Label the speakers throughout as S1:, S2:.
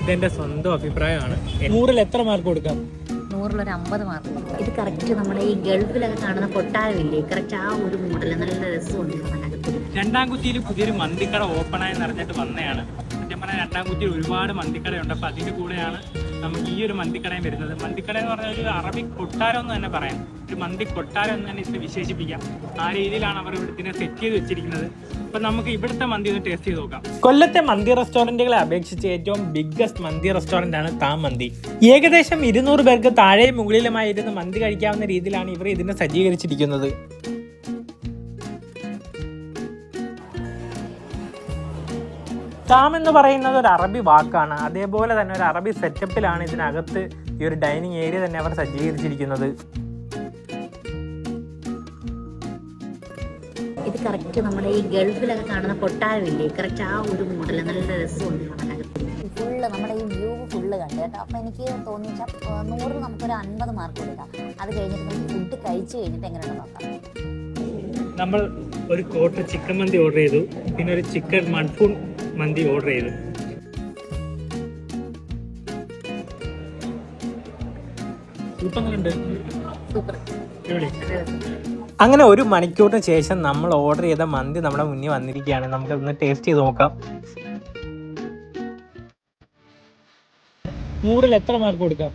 S1: ഇതെന്റെ സ്വന്തം അഭിപ്രായമാണ്. നൂറിൽ എത്ര മാർക്ക് കൊടുക്കാം?
S2: നൂറിലൊരു അമ്പത് മാർക്ക് ഇത് കറക്റ്റ് നമ്മുടെ ഈ ഗൾഫിലൊക്കെ കാണുന്ന കൊട്ടാരമില്ലേ? കറക്റ്റ് ആ ഒരു മോഡൽ നല്ല രസമുണ്ട് അതിനകത്ത്
S1: രണ്ടാം കുത്തിയിൽ പുതിയൊരു മന്തിക്കട ഓപ്പണായി നിറഞ്ഞിട്ട് വന്നതാണ് സത്യം പറഞ്ഞാൽ രണ്ടാം കുറ്റിയിൽ ഒരുപാട് മന്തിക്കടയുണ്ട് അപ്പോൾ അതിന്റെ കൂടെയാണ് നമുക്ക് ഈ ഒരു മന്തിക്കടയും വരുന്നത്. മന്തിക്കട എന്ന് പറഞ്ഞാൽ ഒരു അറബി കൊട്ടാരം എന്ന് തന്നെ പറയാം. ഒരു മന്തി കൊട്ടാരം എന്ന് തന്നെ ഇത് വിശേഷിപ്പിക്കാം. ആ രീതിയിലാണ് അവർ ഇവിടുത്തെ സെറ്റ് ചെയ്ത് വെച്ചിരിക്കുന്നത്. അപ്പം നമുക്ക് ഇവിടുത്തെ മന്തി ഒന്ന് ടേസ്റ്റ് ചെയ്ത് നോക്കാം. കൊല്ലത്തെ മന്തി റെസ്റ്റോറന്റുകളെ അപേക്ഷിച്ച് ഏറ്റവും ബിഗ്ഗസ്റ്റ് മന്തി റെസ്റ്റോറന്റ് ആണ് താ മന്തി. ഏകദേശം ഇരുന്നൂറ് പേർക്ക് താഴെ മുകളിലുമായി ഇരുന്ന് മന്തി കഴിക്കാവുന്ന രീതിയിലാണ് ഇവർ ഇതിനെ സജ്ജീകരിച്ചിരിക്കുന്നത്. താം എന്ന് പറയുന്നത് ഒരു അറബി വാക്കാണ്. അതേപോലെ തന്നെ ഒരു അറബി സെറ്റപ്പിലാണ് ഇതിനകത്ത് ഈ ഒരു ഡൈനിങ് ഏരിയ തന്നെ അവർ സജ്ജീകരിച്ചിരിക്കുന്നത്.
S2: ഇത് കറക്റ്റ് നമ്മുടെ ഈ ഗൾഫിലൊക്കെ കാണുന്ന കൊട്ടാരമില്ലേ? കറക്റ്റ് ആ ഒരു മോഡൽ നല്ല രസമുണ്ട് ഫുള്ള് നമ്മുടെ ഈ വ്യൂ ഫുള്ള് കണ്ടു കേട്ടോ. അപ്പം എനിക്ക് തോന്നിച്ച നൂറിൽ നമുക്കൊരു അൻപത് മാർക്ക് കൊടുക്കാം. അത് കഴിഞ്ഞിട്ട് നമുക്ക് ഫുഡ് കഴിച്ച് കഴിഞ്ഞിട്ട് എങ്ങനെയാണ് നോക്കാം.
S1: നമ്മൾ ഒരു കോട്ട ചിക്കൻ മന്തി ഓർഡർ ചെയ്തു. പിന്നെ ഒരു ചിക്കൻ മൺഫൂൺ മന്തി ഓർഡർ ചെയ്തു.
S2: സൂപ്പർ
S1: അങ്ങനെ ഒരു മണിക്കൂറിന് ശേഷം നമ്മൾ ഓർഡർ ചെയ്ത മന്തി നമ്മുടെ മുന്നിൽ വന്നിരിക്കുകയാണ്. നമുക്ക് ഒന്ന് ടേസ്റ്റ് ചെയ്ത് നോക്കാം. നൂറിൽ എത്ര മാർക്ക് കൊടുക്കാം?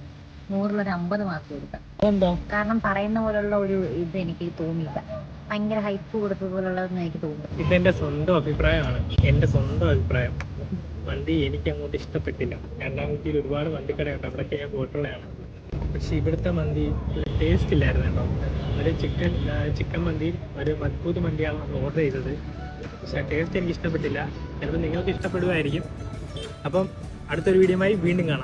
S2: നൂറിലൊരു അമ്പത് മാർക്ക് കൊടുക്കാം.
S1: അതെന്താ?
S2: കാരണം പറയുന്ന പോലുള്ള ഒരു ഇത് എനിക്ക് തോന്നിയില്ല. ഭയങ്കര ഹൈപ്പ് കൊടുത്തതുപോലുള്ളതെന്ന് എനിക്ക് തോന്നുന്നു
S1: ഇതെന്റെ സ്വന്തം അഭിപ്രായമാണ്. എന്റെ സ്വന്തം അഭിപ്രായം. വണ്ടി എനിക്ക് അങ്ങോട്ട് ഇഷ്ടപ്പെട്ടില്ല. കുറ്റിയിൽ ഒരുപാട് വണ്ടിക്കടയുണ്ട് അവിടെ ഞാൻ പോയിട്ടുള്ളതാണ്. പക്ഷെ ഇവിടുത്തെ മന്തി ടേസ്റ്റ് ഇല്ലായിരുന്നു കേട്ടോ. ഒരു ചിക്കൻ ചിക്കൻ മന്തി ഒരു മജ്ബൂത്ത് മന്തിയാണ് ഓർഡർ ചെയ്തത്. പക്ഷെ ടേസ്റ്റ് എനിക്ക് ഇഷ്ടപ്പെട്ടില്ല. ചിലപ്പോൾ നിങ്ങൾക്ക് ഇഷ്ടപ്പെടുമായിരിക്കും അപ്പം അടുത്തൊരു വീഡിയോയുമായി വീണ്ടും കാണാം.